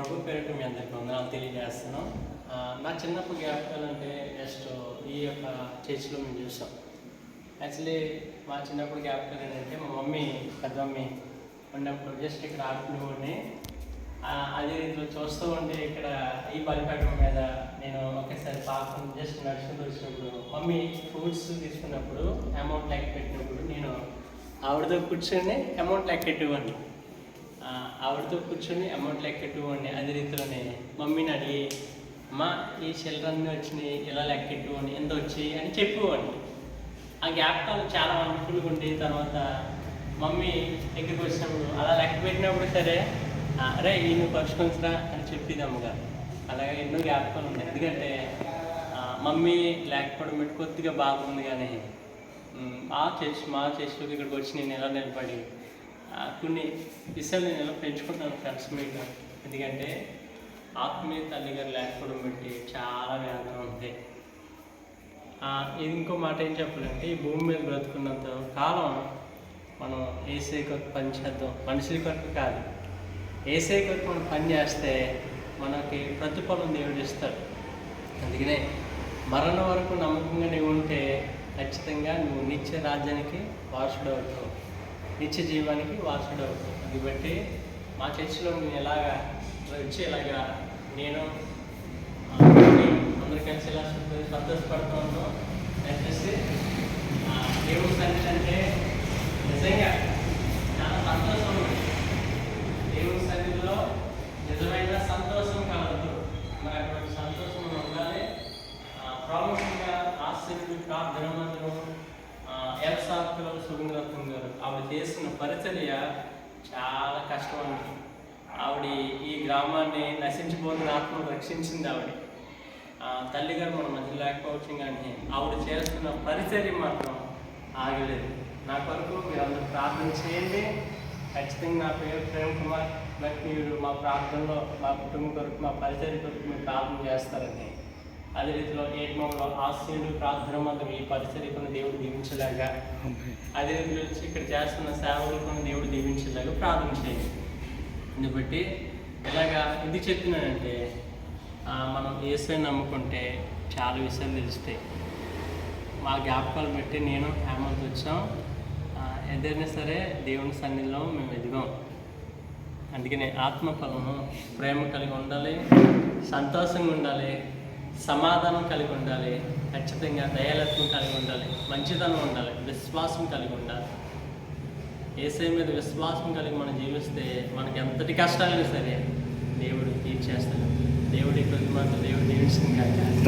ప్రభు పేరిట మీ అందరికీ వందనాలు తెలియజేస్తున్నాం. నా చిన్నప్పుడు జ్ఞాపకాలు అంటే జస్ట్ ఈ యొక్క చర్చిలో మేము చూసాం. యాక్చువల్లీ మా చిన్నప్పుడు జ్ఞాపకాలు ఏంటంటే మా మమ్మీ పెద్ద మమ్మీ ఉన్నప్పుడు జస్ట్ ఇక్కడ ఆడుకునేవాడిని అదే రీతిలో చూస్తూ ఉంటే ఇక్కడ ఈ బలిపేట మీద నేను ఒకేసారి పాపం జస్ట్ నడుచుకుంటూ వచ్చినప్పుడు మమ్మీ ఫ్రూట్స్ తీసుకున్నప్పుడు అమౌంట్ లెక్క పెట్టినప్పుడు నేను ఆవిడతో కూర్చొని అమౌంట్ లెక్క పెట్టేవాడిని. ఆవిడతో కూర్చొని అమౌంట్ లెక్కెట్టుకోండి అదే రీతిలోనే. మమ్మీని అడిగి అమ్మా ఈ చిల్లరన్నీ వచ్చినాయి ఇలా లెక్కెట్టు అని ఎంత వచ్చి అని చెప్పేవాడిని ఆ జ్ఞాపకాలు చాలా వండర్ఫుల్గా ఉండి తర్వాత మమ్మీ దగ్గరికి వచ్చినప్పుడు అలా లెక్క పెట్టినప్పుడు సరే అరే ఈయన పరుచుకోవచ్చురా అని చెప్పేది అమ్మగారు. అలాగే ఎన్నో జ్ఞాపకాలు ఉన్నాయి ఎందుకంటే మమ్మీ లేకపోవడం పెట్టి కొద్దిగా బాగుంది కానీ మా చేసి మా చేసి ఇక్కడికి వచ్చి నేను ఎలా నిలబడి కొన్ని విషయాలు నేను ఎలా పెంచుకుంటాను ఫ్రెండ్స్ మీద ఎందుకంటే ఆత్మీయ తల్లి గారు లేకపోవడం బట్టి చాలా వేదన ఉంటాయి ఇంకో మాట ఏం చెప్పాలంటే ఈ భూమి మీద బ్రతుకున్నంత కాలం మనం ఏసే కొరకు పని చేద్దాం. మనుషుల కొరకు కాదు. ఏసే కొరకు మనం పని చేస్తే మనకి ప్రతిఫలం దేవుడు ఇస్తాడు. అందుకనే మరణం వరకు నమ్మకంగా నీవు ఉంటే ఖచ్చితంగా నువ్వు నిత్య రాజ్యానికి వారసుడు అవుతావు. నిత్య జీవానికి వారసుడు అవుతావు అది బట్టి మా చర్చిలో నేను ఎలాగా వచ్చి ఇలాగా నేను ఆ, అందరు కలిసి ఇలా సంతో- సంతోషపడుతూ ఉంటాం దయచేసి దేవుడు సన్నిధి అంటే నిజంగా చాలా సంతోషం దేవుడి సన్నిధిలో నిజమైన సంతోషం కలదు. మరి అటువంటి సంతోషం ఉండాలి. ప్రాముఖ్యంగా ఆశ్చర్యుడు ప్రార్థన మందిరం ఎల్సాకుల పొందారు. గారు ఆవిడ చేసిన పరిచర్య చాలా కష్టం ఆవిడ ఈ గ్రామాన్ని నశించిపోతున్న ఆత్మను రక్షించింది ఆవిడ. తల్లి తల్లిగారు మన మధ్య లేకపోవచ్చు కానీ ఆవిడ చేస్తున్న పరిచర్య మాత్రం ఆగలేదు. నా కొరకు మీరు అందరూ ప్రార్థన చేయండి. ఖచ్చితంగా నా పేరు ప్రేమ్ కుమార్. బట్ మీరు మా ప్రార్థనలో మా కుటుంబం కొరకు మా పరిచర్య కొరకు మీరు ప్రార్థన చేస్తారని. అదే రీతిలో ఏట్మంలో ఆశీనుడు ప్రార్థన మందిరం ఈ పరిచర్యకున్న దేవుడు దీవించలేగా అదే రీతిలో వచ్చి ఇక్కడ చేస్తున్న సేవకులను దేవుడు దీవించలేగా ప్రార్థన చేయండి. దీన్ని బట్టి ఎలాగా ఇది చెప్తున్నానంటే మనం ఏసై నమ్ముకుంటే చాలా విషయాలు తెలుస్తాయి. మా జ్ఞాపకాలు బట్టి నేను హేమంత్ వచ్చాం. ఏదైనా సరే దేవుని సన్నిధిలో మేము ఎదిగాం. అందుకనే ఆత్మఫలము ప్రేమ కలిగి ఉండాలి సంతోషంగా ఉండాలి సమాధానం కలిగి ఉండాలి ఖచ్చితంగా దయాలత్వం కలిగి ఉండాలి మంచితనం ఉండాలి విశ్వాసం కలిగి ఉండాలి. ఏసై మీద విశ్వాసం కలిగి మనం జీవిస్తే మనకి ఎంతటి కష్టాలైనా సరే దేవుడు తీర్చేస్తాడు. దేవుడి మాత్రం దేవుడు దీవించింది కాక.